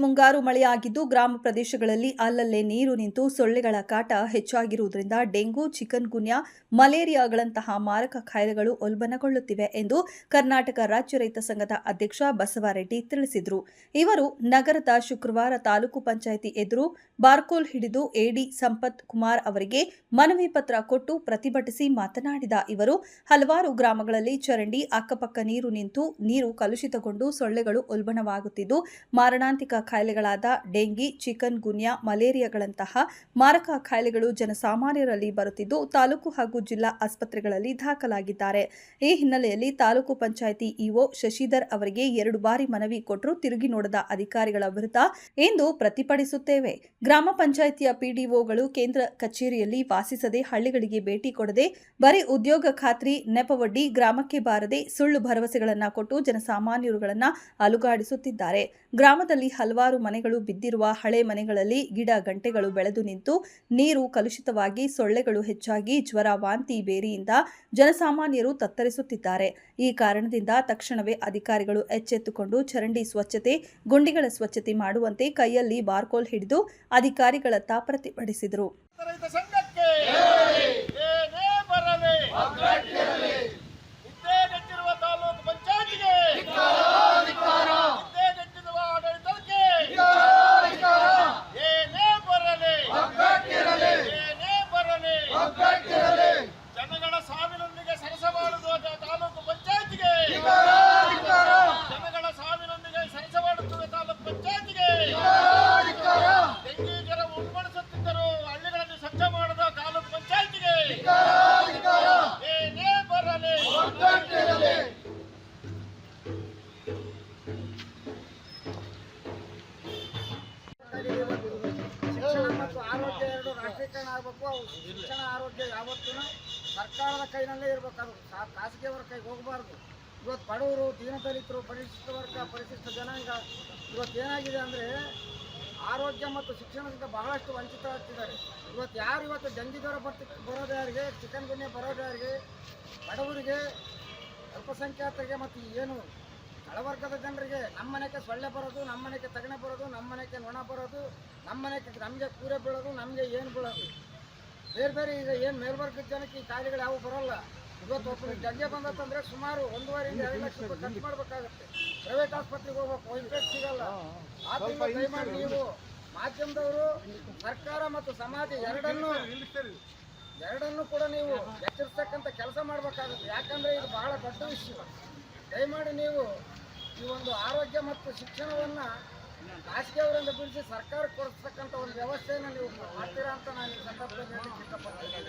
ಮುಂಗಾರು ಮಳೆಯಾಗಿದ್ದು ಗ್ರಾಮ ಪ್ರದೇಶಗಳಲ್ಲಿ ಅಲ್ಲಲ್ಲೇ ನೀರು ನಿಂತು ಸೊಳ್ಳೆಗಳ ಕಾಟ ಹೆಚ್ಚಾಗಿರುವುದರಿಂದ ಡೆಂಗು ಚಿಕನ್ ಗುನ್ಯಾ ಮಲೇರಿಯಾಗಳಂತಹ ಮಾರಕ ಕಾಯಿಲೆಗಳು ಉಲ್ಬಣಗೊಳ್ಳುತ್ತಿವೆ ಎಂದು ಕರ್ನಾಟಕ ರಾಜ್ಯ ರೈತ ಸಂಘದ ಅಧ್ಯಕ್ಷ ಬಸವಾರೆಡ್ಡಿ ತಿಳಿಸಿದರು. ಇವರು ನಗರದ ಶುಕ್ರವಾರ ತಾಲೂಕು ಪಂಚಾಯಿತಿ ಎದುರು ಬಾರ್ಕೋಲ್ ಹಿಡಿದು ಎಡಿ ಸಂಪತ್ ಕುಮಾರ್ ಅವರಿಗೆ ಮನವಿ ಪತ್ರ ಕೊಟ್ಟು ಪ್ರತಿಭಟಿಸಿ ಮಾತನಾಡಿದ ಇವರು, ಹಲವಾರು ಗ್ರಾಮಗಳಲ್ಲಿ ಚರಂಡಿ, ಅಕ್ಕಪಕ್ಕ ನೀರು ನಿಂತು ನೀರು ಕಲುಷಿತಗೊಂಡು ಸೊಳ್ಳೆಗಳು ಉಲ್ಬಣವಾಗುತ್ತಿದ್ದು ಮಾರಣಾಂತಿಕ ಕಾಯಿಲೆಗಳಾದ ಡೆಂಗಿ, ಚಿಕನ್, ಗುನ್ಯಾ, ಮಲೇರಿಯಾಗಳಂತಹ ಮಾರಕ ಕಾಯಿಲೆಗಳು ಜನಸಾಮಾನ್ಯರಲ್ಲಿ ಬರುತ್ತಿದ್ದು, ತಾಲೂಕು ಹಾಗೂ ಜಿಲ್ಲಾ ಆಸ್ಪತ್ರೆಗಳಲ್ಲಿ ದಾಖಲಾಗಿದ್ದಾರೆ. ಈ ಹಿನ್ನೆಲೆಯಲ್ಲಿ ತಾಲೂಕು ಪಂಚಾಯಿತಿ ಇಒ ಶಶಿಧರ್ ಅವರಿಗೆ ಎರಡು ಬಾರಿ ಮನವಿ ಕೊಟ್ಟರು ತಿರುಗಿ ನೋಡದ ಅಧಿಕಾರಿಗಳ ವಿರುದ್ಧ ಎಂದು ಪ್ರತಿಭಟಿಸುತ್ತೇವೆ. ಗ್ರಾಮ ಪಂಚಾಯಿತಿಯ ಪಿಡಿಒಗಳು ಕೇಂದ್ರ ಕಚೇರಿಯಲ್ಲಿ ವಾಸಿಸದೆ ಹಳ್ಳಿಗಳಿಗೆ ಭೇಟಿ ಕೊಡದೆ, ಬರೀ ಉದ್ಯೋಗ ಖಾತ್ರಿ ನೆಪವಡ್ಡಿ ಗ್ರಾಮಕ್ಕೆ ಬಾರದೆ ಸುಳ್ಳು ಭರವಸೆಗಳನ್ನ ಕೊಟ್ಟು ಜನಸಾಮಾನ್ಯರುಗಳನ್ನ ಅಲುಗಾಡಿಸುತ್ತಿದ್ದಾರೆ. ಗ್ರಾಮದಲ್ಲಿ ಹಲವಾರು ಮನೆಗಳು ಬಿದ್ದಿರುವ ಹಳೆ ಮನೆಗಳಲ್ಲಿ ಗಿಡ ಗಂಟೆಗಳು ಬೆಳೆದು ನಿಂತು ನೀರು ಕಲುಷಿತವಾಗಿ ಸೊಳ್ಳೆಗಳು ಹೆಚ್ಚಾಗಿ ಜ್ವರ ವಾಂತಿ ಬೇರಿಯಿಂದ ಜನಸಾಮಾನ್ಯರು ತತ್ತರಿಸುತ್ತಿದ್ದಾರೆ. ಈ ಕಾರಣದಿಂದ ತಕ್ಷಣವೇ ಅಧಿಕಾರಿಗಳು ಎಚ್ಚೆತ್ತುಕೊಂಡು ಚರಂಡಿ ಸ್ವಚ್ಛತೆ, ಗುಂಡಿಗಳ ಸ್ವಚ್ಛತೆ ಮಾಡುವಂತೆ ಕೈಯಲ್ಲಿ ಬಾರ್ಕೋಲ್ ಹಿಡಿದು ಅಧಿಕಾರಿಗಳತ್ತ ಪ್ರತಿಭಟಿಸಿದರು. ಎರಡು ಆಗ್ಬೇಕು ಶಿಕ್ಷಣ, ಆರೋಗ್ಯ ಯಾವತ್ತೂ ಸರ್ಕಾರದ ಕೈನಲ್ಲೇ ಇರಬೇಕು ಅದು ಖಾಸಗಿಯವರ ಕೈಗೆ ಹೋಗಬಾರ್ದು. ಇವತ್ತು ಬಡವರು ದೀನದಲಿತರು, ಪರಿಶಿಷ್ಟ ವರ್ಗ, ಪರಿಶಿಷ್ಟ ಜನಾಂಗ, ಇವತ್ತು ಏನಾಗಿದೆ ಅಂದರೆ ಆರೋಗ್ಯ ಮತ್ತು ಶಿಕ್ಷಣದಿಂದ ಬಹಳಷ್ಟು ವಂಚಿತರಾಗ್ತಿದ್ದಾರೆ. ಇವತ್ತು ಯಾರು ಇವತ್ತು ಜಂಗಿ ಜ್ವರ ಬರ್ತಿ ಬರೋದು ಯಾರಿಗೆ, ಚಿಕನ್ ಗುನ್ಯ ಬರೋದು ಯಾರಿಗೆ, ಬಡವರಿಗೆ, ಅಲ್ಪಸಂಖ್ಯಾತರಿಗೆ ಮತ್ತು ಏನು ತಳವರ್ಗದ ಜನರಿಗೆ ನಮ್ಮ ಮನೆಗೆ ಸೊಳ್ಳೆ ಬರೋದು ನಮ್ಮ ಮನೆಗೆ ತಗಣೆ ಬರೋದು ನಮ್ಮ ಮನೆಗೆ ನೊಣ ಬರೋದು ನಮ್ಮ ಮನೆಗೆ ನಮಗೆ ಕೂರೆ ಬೀಳೋದು ನಮಗೆ ಏನು ಬೀಳೋದು? ಬೇರೆ ಬೇರೆ ಈಗ ಏನು ಮೇಲ್ವರ್ಗದ ಜನಕ್ಕೆ ಈ ಕಾಯಿಲೆಗಳು ಯಾವ ಬರೋಲ್ಲ. ಇವತ್ತು ಒಬ್ಬರು ಜಗ್ಗೆ ಬಂದತ್ತಂದ್ರೆ ಸುಮಾರು ಒಂದೂವರೆಯಿಂದ ಎರಡು ಲಕ್ಷ ರೂಪಾಯಿ ಖರ್ಚು ಮಾಡಬೇಕಾಗುತ್ತೆ. ಪ್ರೈವೇಟ್ ಆಸ್ಪತ್ರೆಗೆ ಹೋಗ್ಬೇಕು ಇನ್ಫೆಕ್ಟ್ ಸಿಗಲ್ಲ. ಆದ್ರಿಂದ ದಯಮಾಡಿ ನೀವು ಮಾಧ್ಯಮದವರು ಸರ್ಕಾರ ಮತ್ತು ಸಮಾಜ ಎರಡನ್ನೂ ಎರಡನ್ನೂ ಕೂಡ ನೀವು ಎಚ್ಚರಿಸ್ತಕ್ಕಂಥ ಕೆಲಸ ಮಾಡಬೇಕಾಗುತ್ತೆ. ಯಾಕಂದರೆ ಇದು ಬಹಳ ದೊಡ್ಡ ವಿಷಯ. ದಯಮಾಡಿ ನೀವು ಈ ಒಂದು ಆರೋಗ್ಯ ಮತ್ತು ಶಿಕ್ಷಣವನ್ನು ಖಾಸಗಿಯವರಿಂದ ಬಿಡಿಸಿ ಸರ್ಕಾರ ಕೊಡಿಸ್ತಕ್ಕಂಥ ಒಂದು ವ್ಯವಸ್ಥೆಯನ್ನು ನೀವು ಮಾಡ್ತೀರಾ ಅಂತ ನಾನು ಈ ಸಂದರ್ಭದಲ್ಲಿ ಇಷ್ಟಪಡ್ತೀನಿ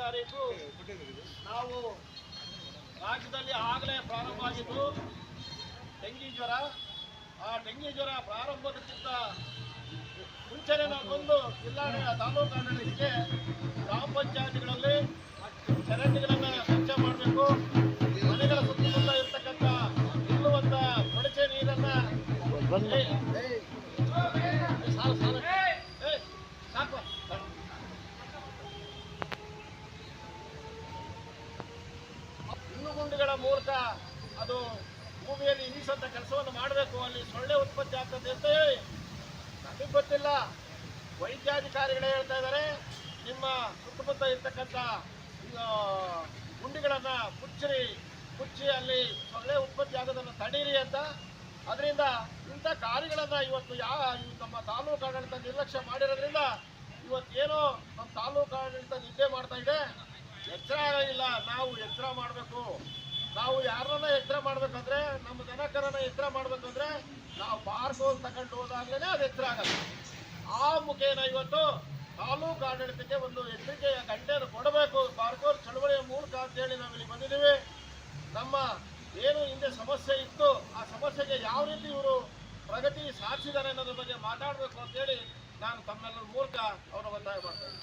ತಾರೀಕು ನಾವು ರಾಜ್ಯದಲ್ಲಿ ಆಗಲೇ ಪ್ರಾರಂಭ ಆಗಿದ್ದು, ಡೆಂಗಿ ಜ್ವರ. ಆ ಡೆಂಗಿ ಜ್ವರ ಪ್ರಾರಂಭದಕ್ಕಿಂತ ಮುಂಚೆನೆ ನಾವು ಬಂದು ಜಿಲ್ಲಾ ತಾಲೂಕು ಆಡಳಿತಕ್ಕೆ ಗ್ರಾಮ ಪಂಚಾಯತಿಗಳಲ್ಲಿ ಚರಂಡಿಗಳನ್ನು ಮೂಲಕ ಅದು ಭೂಮಿಯಲ್ಲಿ ಇಳಿಸುವಂತ ಕೆಲಸವನ್ನು ಮಾಡಬೇಕು. ಅಲ್ಲಿ ಸೊಳ್ಳೆ ಉತ್ಪತ್ತಿ ಆಗ್ತದೆ ಅಂತ ಹೇಳಿ. ನಮಗೆ ಗೊತ್ತಿಲ್ಲ. ವೈದ್ಯಾಧಿಕಾರಿಗಳೇ ಹೇಳ್ತಾ ಇದ್ದಾರೆ. ನಿಮ್ಮ ಸುತ್ತಮುತ್ತ ಇರ್ತಕ್ಕಂಥ ಗುಂಡಿಗಳನ್ನು ಮುಚ್ಚಿರಿ, ಮುಚ್ಚಿ ಅಲ್ಲಿ ಸೊಳ್ಳೆ ಉತ್ಪತ್ತಿ ಆಗೋದನ್ನು ತಡೀರಿ ಅಂತ. ಅದರಿಂದ ಇಂಥ ಕಾರ್ಯಗಳನ್ನು ಇವತ್ತು ಯಾ ಈ ನಮ್ಮ ತಾಲೂಕು ಆಡಳಿತ ನಿರ್ಲಕ್ಷ್ಯ ಮಾಡಿರೋದ್ರಿಂದ ಇವತ್ತೇನೋ ನಮ್ಮ ತಾಲೂಕು ಆಡಳಿತ ನಿದ್ದೆ ಮಾಡ್ತಾ ಇದೆ. ಎಚ್ಚರ ಇಲ್ಲ. ನಾವು ಎಚ್ಚರ ಮಾಡಬೇಕು. ಯಾರನ್ನ ಎಚ್ಚರ ಮಾಡ್ಬೇಕಂದ್ರೆ, ನಮ್ಮ ಜನಕರನ್ನ ಎಚ್ಚರ ಮಾಡ್ಬೇಕಂದ್ರೆ, ನಾವು ಬಾರ್ಗೋಲ್ ತಗೊಂಡು ಹೋದಾಗ್ಲೇ ಅದು ಎಚ್ಚರ ಆಗಲ್ಲ ಆ ಮುಖೇನ ಇವತ್ತು ತಾಲೂಕು ಆಡಳಿತಕ್ಕೆ ಒಂದು ಎಚ್ಚರಿಕೆಯ ಗಂಟೆಯನ್ನು ಕೊಡಬೇಕು. ಬಾರ್ಗೋಲ್ ಚಳವಳಿಯ ಮೂಲಕ ಅಂತೇಳಿ ನಾವು ಇಲ್ಲಿ ಬಂದಿದ್ದೀವಿ. ನಮ್ಮ ಏನು ಹಿಂದೆ ಸಮಸ್ಯೆ ಇತ್ತು, ಆ ಸಮಸ್ಯೆಗೆ ಯಾವ ರೀತಿ ಇವರು ಪ್ರಗತಿ ಸಾಧಿಸಿದ್ದಾರೆ ಅನ್ನೋದ್ರ ಬಗ್ಗೆ ಮಾತಾಡಬೇಕು ಅಂತೇಳಿ ನಾನು ತಮ್ಮೆಲ್ಲರ ಮೂಲಕ ಅವರ ಒತ್ತಾಯ ಮಾಡ್ತೇನೆ.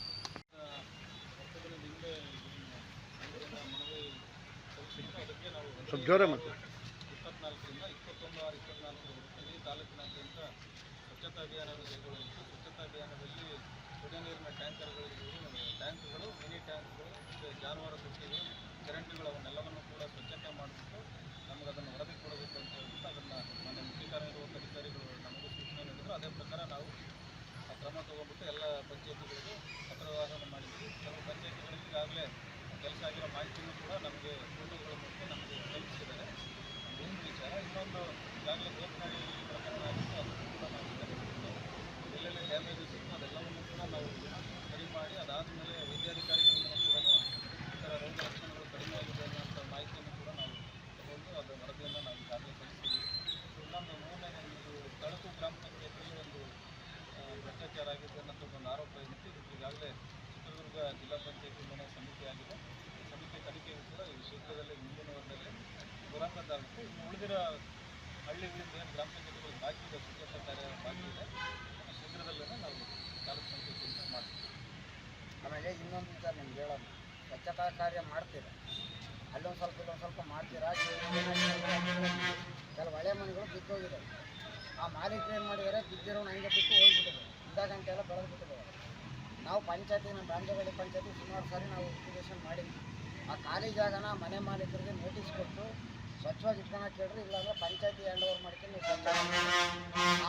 ಸ್ವಲ್ಪ ಜೋರ ಮತ್ತೆ ಇಪ್ಪತ್ನಾಲ್ಕರಿಂದ ಸ್ವಚ್ಛತಾ ಅಭಿಯಾನವನ್ನು ಸ್ವಚ್ಛತಾ ಅಭಿಯಾನದಲ್ಲಿ ಕುಡಿಯ ನೀರಿನ ಟ್ಯಾಂಕ್ಗಳು ಮಿನಿ ಟ್ಯಾಂಕ್ಗಳು ಮತ್ತು ಜಾನುವಾರು ಕೂಡ ಸ್ವಚ್ಛತೆ ಮಾಡಿಬಿಟ್ಟು ನಮಗೆ ಅದನ್ನು ಹೇಳ್ಬಿಟ್ಟು ಅದನ್ನು ಮನೆ ಅಧಿಕಾರಿಗಳು ನಮಗೂ ನೀಡಿದ್ರು ಅದೇ ಪ್ರಕಾರ ನಾವು ಕ್ರಮ ಎಲ್ಲ ಪಂಚಾಯತಿಗಳಿಗೆ ಪತ್ರವ್ಯವಹಾರ ಮಾಡಿದ್ವಿ ಕೆಲವು ಪಂಚಾಯತಿಗಳಿಗೆ ಈಗಾಗಲೇ ಕೆಲಸ ಆಗಿರೋ ಮಾಹಿತಿಯನ್ನು ಕೂಡ ನಮಗೆ ಫೋಟೋಗಳ ಮೂಲಕ ನಮಗೆ ತಲುಪಿಸಿದ್ದಾರೆ ಒಂದು ವಿಚಾರ ಇನ್ನೊಂದು ಈಗಾಗಲೇ ಬೇತನಾಡಿ ಪ್ರಕರಣ ಆಗಿತ್ತು ಅದನ್ನು ಕೂಡ ನಾವು ತಲುಪಿಸಿದ್ದು ಎಲ್ಲೆಲ್ಲಿ ಡ್ಯಾಮೇಜಸ್ ಇತ್ತು ಅದೆಲ್ಲವನ್ನು ಕೂಡ ನಾವು ಸರಿ ಮಾಡಿ ಅದಾದಮೇಲೆ ವೈದ್ಯಾಧಿಕಾರಿಗಳಿಂದ ಕೂಡ ಈ ಥರ ರೋಗ ಲಕ್ಷಣಗಳು ಕಡಿಮೆ ಆಗಿದೆ ಅನ್ನೋಂಥ ಮಾಹಿತಿಯನ್ನು ಕೂಡ ನಾವು ತಗೊಂಡು ಅದರ ವರದಿಯನ್ನು ನಾವು ಈಗಾಗಲೇ ಸಲ್ಲಿಸಿದ್ದೀವಿ ಇನ್ನೊಂದು ಮೂರನೇ ಇದು ತಳಕು ಗ್ರಾಮ ಪಂಚಾಯತಿಯಲ್ಲಿ ಒಂದು ಆ, ಭ್ರಷ್ಟಾಚಾರ ಆಗಿದೆ ಅನ್ನೋಂಥ ಒಂದು ಆರೋಪ ಏನಿತ್ತು ಇದಕ್ಕೆ ಈಗಾಗಲೇ ಚಿತ್ರದುರ್ಗ ಜಿಲ್ಲಾ ಪಂಚಾಯತಿಯಿಂದನೇ ಸಮಿತಿ ಆಗಿದೆ ಈ ಸಮಿತಿ ತನಿಖೆಗೂ ಕೂಡ ಈ ಶೀಘ್ರದಲ್ಲೇ ಮುಂದಿನ ವಾರದಲ್ಲಿ ಗುರಾಂಗದ್ದಾಗುತ್ತೆ ಇನ್ನು ಉಳಿದಿರೋ ಹಳ್ಳಿಗಳಿಂದ ಏನು ಗ್ರಾಮ ಪಂಚಾಯತಿಗಳು ಬಾಕಿ ಇದೆ ಸ್ವಚ್ಛತಾ ಕಾರ್ಯ ಬಾಕಿ ಇದೆ ಆ ಶೀಘ್ರದಲ್ಲೇ ನಾವು ತಾಲೂಕು ಪಂಚಾಯತಿಯಿಂದ ಮಾಡ್ತೀವಿ ಆಮೇಲೆ ಇನ್ನೊಂದು ವಿಚಾರ ನಿಮ್ಗೆ ಹೇಳೋದು. ಸ್ವಚ್ಛತಾ ಕಾರ್ಯ ಮಾಡ್ತೀರಾ? ಅಲ್ಲೊಂದು ಸ್ವಲ್ಪ ಇಲ್ಲೊಂದು ಸ್ವಲ್ಪ ಮಾಡ್ತೀರಾ? ಕೆಲವು ಹಳೆ ಮನೆಗಳು ಬಿದ್ದೋಗಿದ್ದಾವೆ ಆ ಮಾಲೀಕರು ಏನು ಮಾಡಿದ್ದಾರೆ ಬಿದ್ದಿರೋನು ಹಂಗೆ ಬಿಟ್ಟು ಹೋಗ್ಬಿಟ್ಟಿದೆ ಇಂಥ ಗಂಟೆ ಎಲ್ಲ ಬೆಳೆದು ಬಿಟ್ಟಿದ್ದಾರೆ ನಾವು ಪಂಚಾಯತಿ, ನಮ್ಮ ಬಾಂಧವಳ್ಳಿ ಪಂಚಾಯತಿ ಸುಮಾರು ಸಾರಿ ನಾವು ಅಪ್ಲಿಕೇಶನ್ ಮಾಡಿದ್ವಿ. ಆ ಖಾಲಿ ಜಾಗನ ಮನೆ ಮಾಲೀಕರಿಗೆ ನೋಟಿಸ್ ಕೊಟ್ಟು ಸ್ವಚ್ಛವಾಗಿ ಇಟ್ಕೊಳಕ್ಕೆ ಹೇಳ್ರಿ, ಇಲ್ಲಾಂದ್ರೆ ಪಂಚಾಯತಿ ಹ್ಯಾಂಡ್ ಓವರ್ ಮಾಡ್ಕೊಂಡು.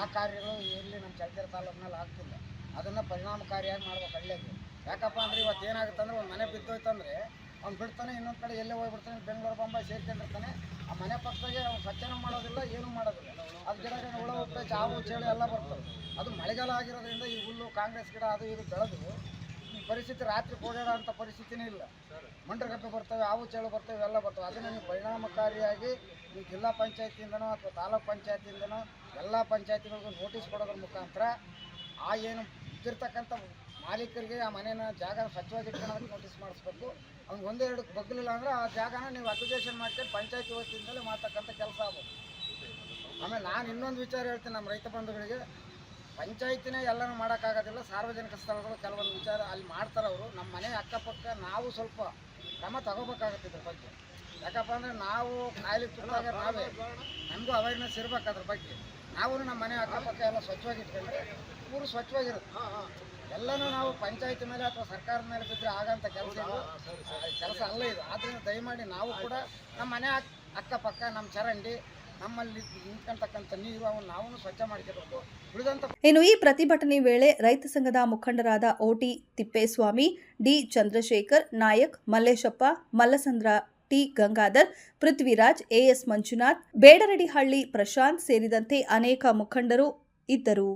ಆ ಕಾರ್ಯಗಳು ಇಲ್ಲಿ ನಮ್ಮ ಚಳ್ಳಕೆರೆ ತಾಲೂಕಿನಲ್ಲಿ ಆಗ್ತಿಲ್ಲ. ಅದನ್ನು ಪರಿಣಾಮಕಾರಿಯಾಗಿ ಮಾಡ್ಬೇಕು ಹಳ್ಳಿಯಾಗಿ ಯಾಕಪ್ಪ ಅಂದ್ರೆ ಇವತ್ತು ಏನಾಗುತ್ತೆ ಅಂದ್ರೆ ಒಂದು ಮನೆ ಬಿದ್ದೋಯ್ತಂದ್ರೆ ಅವ್ನು ಬಿಡ್ತಾನೆ, ಇನ್ನೊಂದು ಕಡೆ ಎಲ್ಲೇ ಹೋಗ್ಬಿಡ್ತಾನೆ, ಬೆಂಗಳೂರು ಬಾಂಬೆ ಸೇರ್ಕೊಂಡಿರ್ತಾನೆ ಆ ಮನೆ ಪಕ್ಕದಾಗೆ ಅವ್ನು ಸ್ವಚ್ಛನ ಮಾಡೋದಿಲ್ಲ, ಏನೂ ಮಾಡೋದಿಲ್ಲ. ಅದು ಗಿಡಗಳು ಹುಳ ಉಪ್ಪೆ ಚಾವು ಚೇಳು ಎಲ್ಲ ಬರ್ತವೆ ಅದು ಮಳೆಗಾಲ ಆಗಿರೋದ್ರಿಂದ ಈ ಹುಲ್ಲು, ಕಾಂಗ್ರೆಸ್ ಗಿಡ ಅದು ಇದು ಬೆಳೆದು ಈ ಪರಿಸ್ಥಿತಿ ರಾತ್ರಿ ಓಡಾಡೋ ಅಂಥ ಪರಿಸ್ಥಿತಿನೇ ಇಲ್ಲ. ಮಂಡ್ರಗಪ್ಪೆ ಬರ್ತವೆ ಹಾವು ಚೇಳು ಬರ್ತವೆ ಎಲ್ಲ ಬರ್ತವೆ. ಅದನ್ನು ನೀವು ಪರಿಣಾಮಕಾರಿಯಾಗಿ ನೀವು ಜಿಲ್ಲಾ ಪಂಚಾಯತಿಯಿಂದನೋ ಅಥವಾ ತಾಲೂಕು ಪಂಚಾಯತಿಯಿಂದನೋ ಎಲ್ಲ ಪಂಚಾಯತಿಗಳಿಗೂ ನೋಟಿಸ್ ಕೊಡೋದ್ರ ಮುಖಾಂತರ ಆ ಏನು ಇದ್ದಿರ್ತಕ್ಕಂಥ ಮಾಲೀಕರಿಗೆ ಆ ಮನೇನ ಜಾಗ ಸ್ವಚ್ಛವಾಗಿ ಇಟ್ಕೊಳ್ಳೋದಕ್ಕೆ ನೋಟಿಸ್ ಮಾಡಿಸ್ಬೇಕು. ಅವ್ನಿಗೆ ಒಂದೆರಡು ಬಗ್ಲಿಲ್ಲ ಅಂದ್ರೆ ಆ ಜಾಗನ ನೀವು ಅಕ್ಯುಜೇಷನ್ ಮಾಡ್ಕೊಂಡು ಪಂಚಾಯತಿ ವತಿಯಿಂದಲೇ ಮಾಡ್ತಕ್ಕಂಥ ಕೆಲಸ ಆಗ್ಬೋದು ಆಮೇಲೆ ನಾನು ಇನ್ನೊಂದು ವಿಚಾರ ಹೇಳ್ತೀನಿ ನಮ್ಮ ರೈತ ಬಂಧುಗಳಿಗೆ. ಪಂಚಾಯತಿನೇ ಎಲ್ಲನೂ ಮಾಡೋಕ್ಕಾಗೋದಿಲ್ಲ, ಸಾರ್ವಜನಿಕ ಸ್ಥಳಗಳು ಕೆಲವೊಂದು ವಿಚಾರ ಅಲ್ಲಿ ಮಾಡ್ತಾರೆ ಅವರು. ನಮ್ಮ ಮನೆ ಅಕ್ಕಪಕ್ಕ ನಾವು ಸ್ವಲ್ಪ ಕ್ರಮ ತಗೋಬೇಕಾಗತ್ತೆ ಇದ್ರ ಬಗ್ಗೆ. ಯಾಕಪ್ಪ ಅಂದರೆ ನಾವು ಕಾಯಿಲೆ ತುತ್ತಾಗ ನಾವೇ ನಮಗೂ ಅವೇರ್ನೆಸ್ ಇರಬೇಕು ಅದ್ರ ಬಗ್ಗೆ. ನಾವು ನಮ್ಮ ಮನೆ ಅಕ್ಕಪಕ್ಕ ಎಲ್ಲ ಸ್ವಚ್ಛವಾಗಿ ಇಟ್ಕೊಂಡ್ರೆ ಊರು ಸ್ವಚ್ಛವಾಗಿರುತ್ತೆ. ಎಲ್ಲನೂ ನಾವು ಪಂಚಾಯತ್ ಮೇಲೆ ಅಥವಾ ಸರ್ಕಾರದ ಮೇಲೆ ಬಿದ್ದರೆ ಆಗಂತ ಕೆಲಸ ಇದು. ಕೆಲಸ ಅಲ್ಲ ಇದು. ಆದ್ದರಿಂದ ದಯಮಾಡಿ ನಾವು ಕೂಡ ನಮ್ಮ ಮನೆ ಅಕ್- ಅಕ್ಕಪಕ್ಕ ನಮ್ಮ ಚರಂಡಿ ನಮ್ಮಲ್ಲಿ ನಿಂತ್ಕೊಂತಕ್ಕಂಥ ನೀರು ಅವನ್ನ ನಾವು ಸ್ವಚ್ಛ ಮಾಡ್ಕೋಬೇಕು. ಉಳಿದಂತ ಇನ್ನು ಈ ಪ್ರತಿಭಟನೆ ವೇಳೆ ರೈತ ಸಂಘದ ಮುಖಂಡರಾದ OT Thippeswamy D Chandrashekar Nayak Malleshappa Mallasandra T Gangadhar Prithviraj AS Manjunath Bedaradihalli Prashanth ಸೇರಿದಂತೆ ಅನೇಕ ಮುಖಂಡರು ಇದ್ದರು.